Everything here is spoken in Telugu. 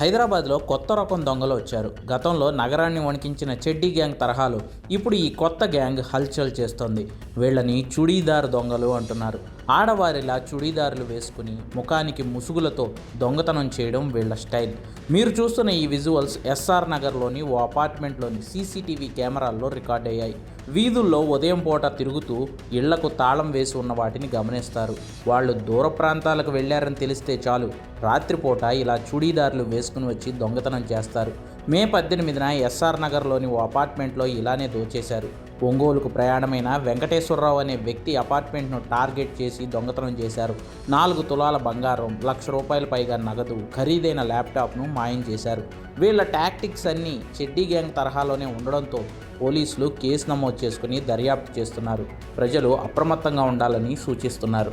హైదరాబాద్లో కొత్త రకం దొంగలు వచ్చారు. గతంలో నగరాన్ని వణికించిన చెడ్డీ గ్యాంగ్ తరహాలు ఇప్పుడు ఈ కొత్త గ్యాంగ్ హల్చల్ చేస్తోంది. వీళ్ళని చుడీదార్ దొంగలు అంటున్నారు. ఆడవారిలా చుడీదారులు వేసుకుని ముఖానికి ముసుగులతో దొంగతనం చేయడం వీళ్ళ స్టైల్. మీరు చూస్తున్న ఈ విజువల్స్ ఎస్ఆర్ నగర్లోని ఓ అపార్ట్మెంట్లోని సీసీటీవీ కెమెరాల్లో రికార్డ్ అయ్యాయి. వీధుల్లో ఉదయం పూట తిరుగుతూ ఇళ్ళకు తాళం వేసి ఉన్న వాటిని గమనిస్తారు. వాళ్ళు దూర ప్రాంతాలకు వెళ్ళారని తెలిస్తే చాలు. రాత్రిపూట ఇలా చూడీదారులు వేసుకుని వచ్చి దొంగతనం చేస్తారు. మే పద్దెనిమిదిన ఎస్ఆర్ నగర్లోని ఓ అపార్ట్మెంట్లో ఇలానే దోచేశారు. ఒంగోలుకు ప్రయాణమైన వెంకటేశ్వరరావు అనే వ్యక్తి అపార్ట్మెంట్ను టార్గెట్ చేసి దొంగతనం చేశారు. నాలుగు తులాల బంగారం లక్ష రూపాయల పైగా నగదు ఖరీదైన ల్యాప్టాప్ను మాయం చేశారు. వీళ్ళ టాక్టిక్స్ అన్నీ చెడ్డీ గ్యాంగ్ తరహాలోనే ఉండడంతో పోలీసులు కేసు నమోదు చేసుకుని దర్యాప్తు చేస్తున్నారు. ప్రజలు అప్రమత్తంగా ఉండాలని సూచిస్తున్నారు.